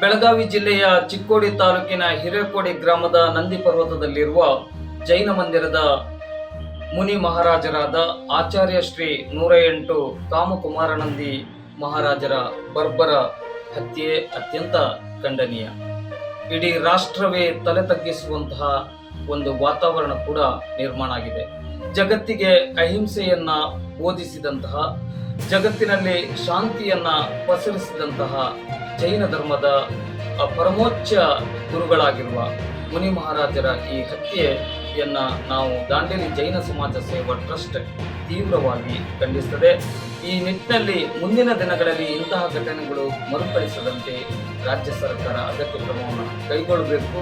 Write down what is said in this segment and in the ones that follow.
ಬೆಳಗಾವಿ ಜಿಲ್ಲೆಯ ಚಿಕ್ಕೋಡಿ ತಾಲೂಕಿನ ಹಿರೇಕೋಡಿ ಗ್ರಾಮದ ನಂದಿ ಪರ್ವತದಲ್ಲಿರುವ ಜೈನ ಮಂದಿರದ ಮುನಿ ಮಹಾರಾಜರಾದ ಆಚಾರ್ಯ ಶ್ರೀ ನೂರ ಎಂಟು ಕಾಮಕುಮಾರನಂದಿ ಮಹಾರಾಜರ ಬರ್ಬರ ಹತ್ಯೆ ಅತ್ಯಂತ ಖಂಡನೀಯ. ಇಡೀ ರಾಷ್ಟ್ರವೇ ತಲೆ ತಗ್ಗಿಸುವಂತಹ ಒಂದು ವಾತಾವರಣ ಕೂಡ ನಿರ್ಮಾಣ ಆಗಿದೆ. ಜಗತ್ತಿಗೆ ಅಹಿಂಸೆಯನ್ನ ಬೋಧಿಸಿದಂತಹ ಜಗತ್ತಿನಲ್ಲಿ ಶಾಂತಿಯನ್ನ ಪಸರಿಸಿದಂತಹ ಜೈನ ಧರ್ಮದ ಪರಮೋಚ್ಚ ಗುರುಗಳಾಗಿರುವ ಮುನಿ ಮಹಾರಾಜರ ಈ ಹತ್ಯೆಯನ್ನ ನಾವು ದಾಂಡೇಲಿ ಜೈನ ಸಮಾಜ ಸೇವಾ ಟ್ರಸ್ಟ್ ತೀವ್ರವಾಗಿ ಖಂಡಿಸುತ್ತದೆ ಈ ನಿಟ್ಟಿನಲ್ಲಿ ಮುಂದಿನ ದಿನಗಳಲ್ಲಿ ಇಂತಹ ಘಟನೆಗಳು ಮರುಕಳಿಸದಂತೆ ರಾಜ್ಯ ಸರ್ಕಾರ ಅಗತ್ಯ ಕ್ರಮವನ್ನು ಕೈಗೊಳ್ಳಬೇಕು.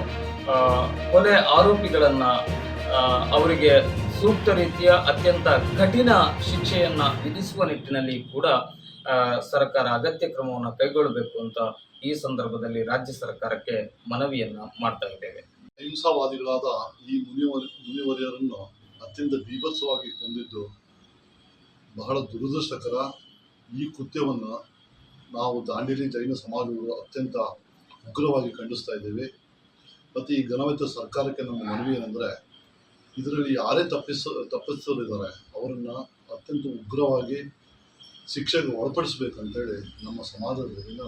ಕೊಲೆ ಆರೋಪಿಗಳನ್ನು ಅವರಿಗೆ ಸೂಕ್ತ ರೀತಿಯ ಅತ್ಯಂತ ಕಠಿಣ ಶಿಕ್ಷೆಯನ್ನ ವಿಧಿಸುವ ನಿಟ್ಟಿನಲ್ಲಿ ಕೂಡ ಸರ್ಕಾರ ಅಗತ್ಯ ಕ್ರಮವನ್ನು ಕೈಗೊಳ್ಳಬೇಕು ಅಂತ ಈ ಸಂದರ್ಭದಲ್ಲಿ ರಾಜ್ಯ ಸರ್ಕಾರಕ್ಕೆ ಮನವಿಯನ್ನ ಮಾಡ್ತಾ ಇದ್ದೇವೆ. ಅಹಿಂಸಾವಾದಿಗಳಾದ ಈ ಮುನಿವರ್, ಮುನಿವರ್ಯರನ್ನು ಅತ್ಯಂತ ಬೀಭತ್ಸವಾಗಿ ಕೊಂದಿದ್ದು ಬಹಳ ದುರದೃಷ್ಟಕರ ಈ ಕೃತ್ಯವನ್ನು ನಾವು ದಾಂಡೇಲಿ ಜೈನ ಸಮಾಜಗಳು ಅತ್ಯಂತ ಉಗ್ರವಾಗಿ ಖಂಡಿಸ್ತಾ ಇದ್ದೇವೆ. ಮತ್ತು ಈ ಘನವಿತ ಸರ್ಕಾರಕ್ಕೆ ನಮ್ಮ ಮನವಿ ಏನಂದರೆ ಇದರಲ್ಲಿ ಯಾರೇ ತಪ್ಪಿಸ ತಪ್ಪಿಸಲಿದ್ದಾರೆ ಅವರನ್ನು ಅತ್ಯಂತ ಉಗ್ರವಾಗಿ ಶಿಕ್ಷೆಗೆ ಒಳಪಡಿಸಬೇಕಂತೇಳಿ ನಮ್ಮ ಸಮಾಜದಿಂದ